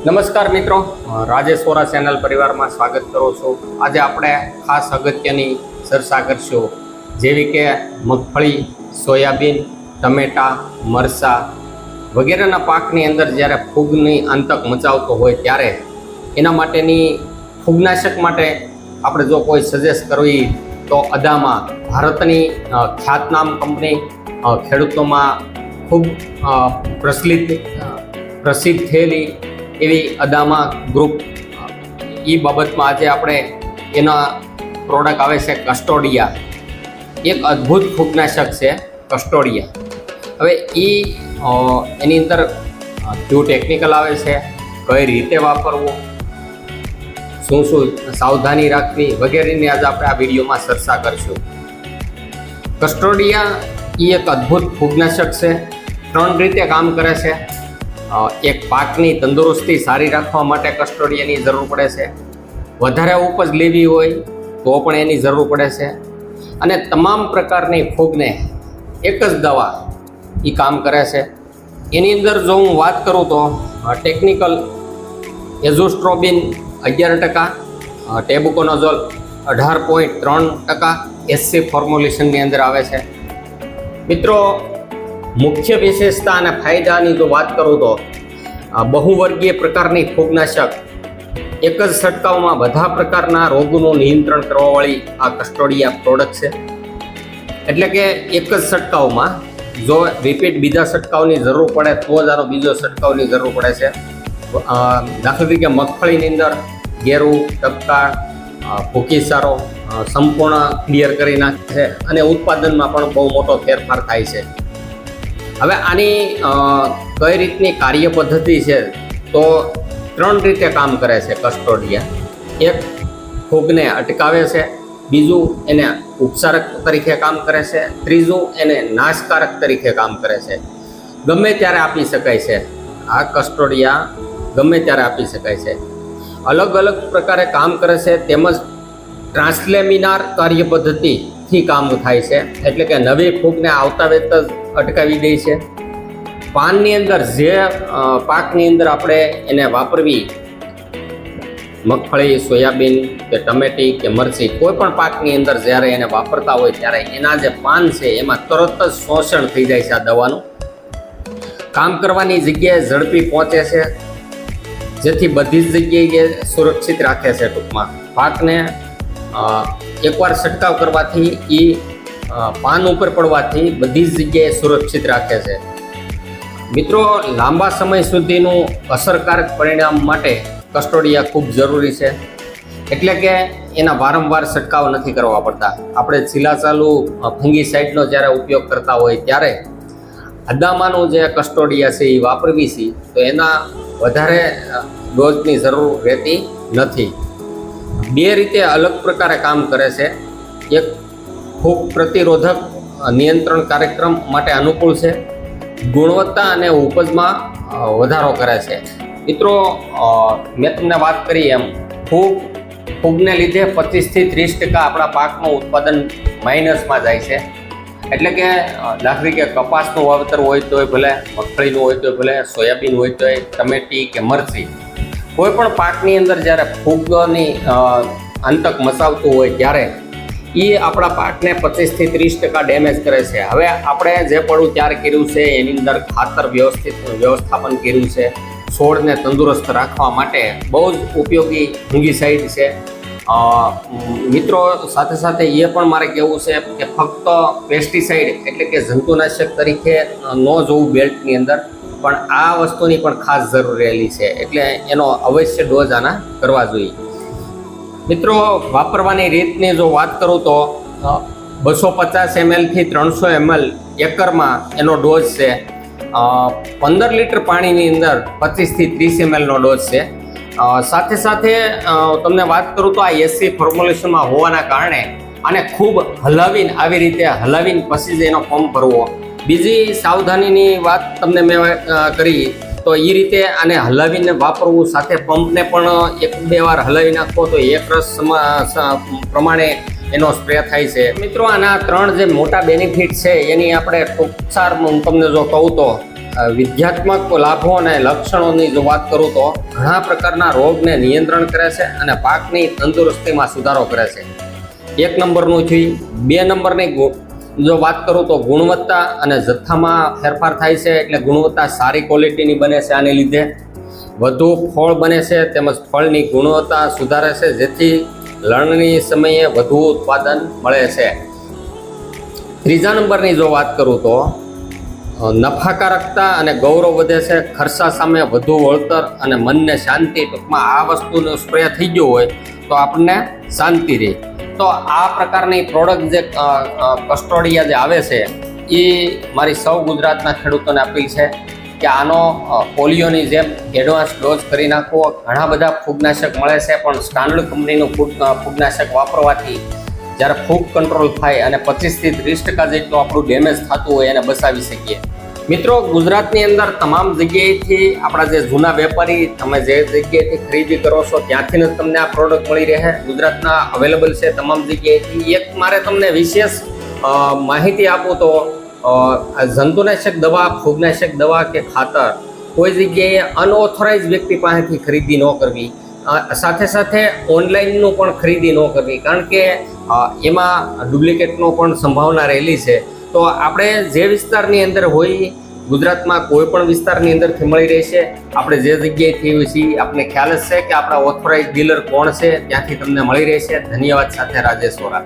નમસ્કાર મિત્રો રાજેશ વોરા ચેનલ પરિવારમાં સ્વાગત કરો છો. આજે આપણે ખાસ અગત્યની ચર્ચા કરશું. જેવી કે મગફળી, સોયાબીન, ટમેટા, મરચાં વગેરેના પાકની અંદર જ્યારે ફૂગની આંતક મચાવતો હોય ત્યારે એના માટેની ફૂગનાશક માટે આપણે જો કોઈ સજેસ્ટ કરવી તો અદામાં ભારતની ખ્યાતનામ કંપની ખેડૂતોમાં ખૂબ પ્રચલિત પ્રસિદ્ધ થયેલી એવી અદામા ગ્રુપ એ બાબતમાં આજે આપણે એના પ્રોડક્ટ આવે છે કસ્ટોડિયા એક અદ્ભુત ફૂગનાશક છે કસ્ટોડિયા હવે એ એની અંદર કયું ટેકનિકલ આવે છે, કઈ રીતે વાપરવું, શું શું સાવધાની રાખવી વગેરેની આજે આપણે આ વિડીયોમાં ચર્ચા કરશું. કસ્ટોડિયા એ એક અદ્ભુત ફૂગનાશક છે. ત્રણ રીતે કામ કરે છે. એક પાકની તંદુરસ્તી સારી રાખવા માટે કસ્ટોડિયાની જરૂર પડે છે. વધારે ઉપજ લેવી હોય તો પણ એની જરૂર પડે છે. અને તમામ પ્રકારની ફૂગને એક જ દવા એ કામ કરે છે. એની અંદર જો હું વાત કરું તો ટેકનિકલ એઝોસ્ટ્રોબિન અગિયાર ટકા ટેબુકોનોઝોલ અઢાર પોઈન્ટ ત્રણ ટકા એસસી ફોર્મ્યુલેશનની અંદર આવે છે. મિત્રો મુખ્ય વિશેષતા અને ફાયદાની જો વાત કરું તો બહુવર્ગીય પ્રકારની ફૂગનાશક, એક જ છંટકાવમાં બધા પ્રકારના રોગોનું નિયંત્રણ કરવાવાળી આ કસ્ટોડિયા પ્રોડક્ટ છે. એટલે કે એક જ છંટકાવમાં, જો રિપીટ બીજા છંટકાવની જરૂર પડે તો જ આનો બીજો છંટકાવની જરૂર પડે છે. દાખલા તરીકે મગફળીની અંદર ગેરું, ટપકા ભૂકી સારો સંપૂર્ણ ક્લિયર કરી નાખે છે અને ઉત્પાદનમાં પણ બહુ મોટો ફેરફાર થાય છે. હવે આની કઈ રીતની કાર્ય પદ્ધતિ છે? તો ત્રણ રીતે કામ કરે છે કસ્ટોડિયા એક ફૂગને અટકાવે છે, બીજું એને ઉપચારક તરીકે કામ કરે છે, ત્રીજું એને નાશકારક તરીકે કામ કરે છે. ગમે ત્યારે આપી શકાય છે. આ કસ્ટોડિયા ગમે ત્યારે આપી શકાય છે. અલગ અલગ પ્રકારે કામ કરે છે, તેમજ ટ્રાન્સલેમિનાર કાર્ય પદ્ધતિથી કામ થાય છે. એટલે કે નવી ફૂગને આવતા વેત જ અટકાવી દે છે. પાનની અંદર જે પાકની અંદર આપણે એને વાપરવી, મગફળી, સોયાબીન કે ટમેટી કે મરચી, કોઈ પણ પાકની અંદર જ્યારે એને વાપરતા હોય ત્યારે એના જે પાન છે એમાં તરત જ શોષણ થઈ જાય છે આ દવાનું. કામ કરવાની જગ્યાએ ઝડપી પહોંચે છે. જેથી બધી જ જગ્યાએ સુરક્ષિત રાખે છે ટૂંકમાં. પાકને એકવાર છંટકાવ કરવાથી એ પાન ઉપર પડવાથી બધી જ જગ્યાએ સુરક્ષિત રાખે છે. મિત્રો, લાંબા સમય સુધીનું અસરકારક પરિણામ માટે કસ્ટોડિયા ખૂબ જરૂરી છે. એટલે કે એના વારંવાર છંટકાવ નથી કરવા પડતા. આપણે છીલાચાલુ ચાલુ ફંગીસાઇડનો જ્યારે ઉપયોગ કરતા હોય ત્યારે અદામાનું જે કસ્ટોડિયા છે એ વાપરવી છે, તો એના વધારે ડોઝની જરૂર રહેતી નથી. બે રીતે અલગ પ્રકારે કામ કરે છે. એક ફૂગ પ્રતિરોધક નિયંત્રણ કાર્યક્રમ માટે અનુકૂળ છે. ગુણવત્તા અને ઉપજમાં વધારો કરે છે. મિત્રો મેં તમને વાત કરી એમ ફૂગ ફૂગને લીધે પચીસથી ત્રીસ ટકા આપણા પાકનું ઉત્પાદન માઇનસમાં જાય છે. એટલે કે દાખલી કે કપાસનું વાવેતર હોય તોય ભલે, મગફળીનું હોય તોય ભલે, સોયાબીન હોય તોય, ટમેટી કે મરચી કોઈ પણ પાકની અંદર જ્યારે ફૂગની અંતક મસાવતું હોય ત્યારે એ આપણા પાકને પચીસથી ત્રીસ ટકા ડેમેજ કરે છે. હવે આપણે જે પડું ત્યાર કર્યું છે, એની અંદર ખાતર વ્યવસ્થિત, વ્યવસ્થાપન કર્યું છે. છોડને તંદુરસ્ત રાખવા માટે બહુ જ ઉપયોગી ફુંગીસાઇડ છે. મિત્રો સાથે સાથે એ પણ મારે કહેવું છે કે ફક્ત પેસ્ટિસાઇડ એટલે કે જંતુનાશક તરીકે ન જોવું બેલ્ટની અંદર. પણ આ વસ્તુની પણ ખાસ જરૂર રહેલી છે. એટલે એનો અવશ્ય ડોઝ આના કરવા જોઈએ. મિત્રો, વાપરવાની રીતની જો વાત કરું તો બસો પચાસ એમએલથી ત્રણસો એમએલ એકરમાં એનો ડોઝ છે. પંદર લીટર પાણીની અંદર પચીસથી ત્રીસ એમએલનો ડોઝ છે. સાથે સાથે તમને વાત કરું તો આ એસી ફોર્મ્યુલેશનમાં હોવાના કારણે આને ખૂબ હલાવીને, આવી રીતે હલાવીને પછી જ એનો પંપ ભરવો. બીજી સાવધાનીની વાત તમને મેં કરી, તો એ રીતે આને હલાવીને વાપરવું, સાથે પંપને પણ એક બે વાર હલાવી નાખો, તો એક રસ પ્રમાણે એનો સ્પ્રે થાય છે. મિત્રો, આના ત્રણ જે મોટા બેનિફિટ છે, એની આપણે ટૂંકસાર હું તમને જો કહું તો વિધ્યાત્મક લાભો અને લક્ષણોની જો વાત કરું તો, ઘણા પ્રકારના રોગને નિયંત્રણ કરે છે અને પાકની તંદુરસ્તીમાં સુધારો કરે છે. એક નંબરનું છે બે નંબરની જો વાત કરું તો ગુણવત્તા અને જથ્થામાં ફેરફાર થાય છે, એટલે ગુણવત્તા સારી ક્વોલિટીની બને છે આને લીધે. વધુ ફળ બને છે, તેમજ ફળની ગુણવત્તા સુધારે છે, જેથી લણણી સમયે વધુ ઉત્પાદન મળે છે. ત્રીજા નંબરની જો વાત કરું તો નફાકારકતા અને ગૌરવ વધે છે, ખર્ચા સામે વધુ વળતર અને મનને શાંતિ ટૂંકમાં આ વસ્તુનો સ્પ્રે થઈ ગયો હોય તો આપણને શાંતિ રહે. તો આ પ્રકારની પ્રોડક્ટ જે કસ્ટોડિયા જે આવે છે એ મારી સૌ ગુજરાતના ખેડૂતોને અપીલ છે કે આનો પોલિયોની જેમ એડવાન્સ ડોઝ કરી નાખવો ઘણા બધા ફૂગનાશક મળે છે, પણ સ્ટાન્ડર્ડ કંપનીનું ફૂગ ફૂગનાશક વાપરવાથી જ્યારે ફૂગ કંટ્રોલ થાય અને પચીસથી ત્રીસ ટકા જેટલું આપણું ડેમેજ થતું હોય એને બચાવી શકીએ. મિત્રો, ગુજરાતની અંદર તમામ જગ્યાએથી આપણા જે જૂના વેપારી, તમે જે જગ્યાએથી ખરીદી કરો છો ત્યાંથી જ તમને આ પ્રોડક્ટ મળી રહે. ગુજરાતના અવેલેબલ છે તમામ જગ્યાએથી. એક મારે તમને વિશેષ માહિતી આપું તો જંતુનાશક દવા, ફૂગનાશક દવા કે ખાતર, કોઈ જગ્યાએ અનઓથોરાઇઝ વ્યક્તિ પાસેથી ખરીદી ન કરવી. સાથે સાથે ઓનલાઈનનું પણ ખરીદી ન કરવી. કારણ કે એમાં ડુપ્લિકેટનો પણ સંભાવના રહેલી છે. તો આપણે જે વિસ્તારની અંદર હોય, ગુજરાતમાં કોઈ પણ વિસ્તારની અંદરથી મળી રહેશે. આપણે જે જગ્યાએથી હોય છીએ આપને ખ્યાલ જ છે કે આપણા ઓથોરાઇઝ ડીલર કોણ છે, ત્યાંથી તમને મળી રહેશે. ધન્યવાદ સાથે રાજેશ વોરા.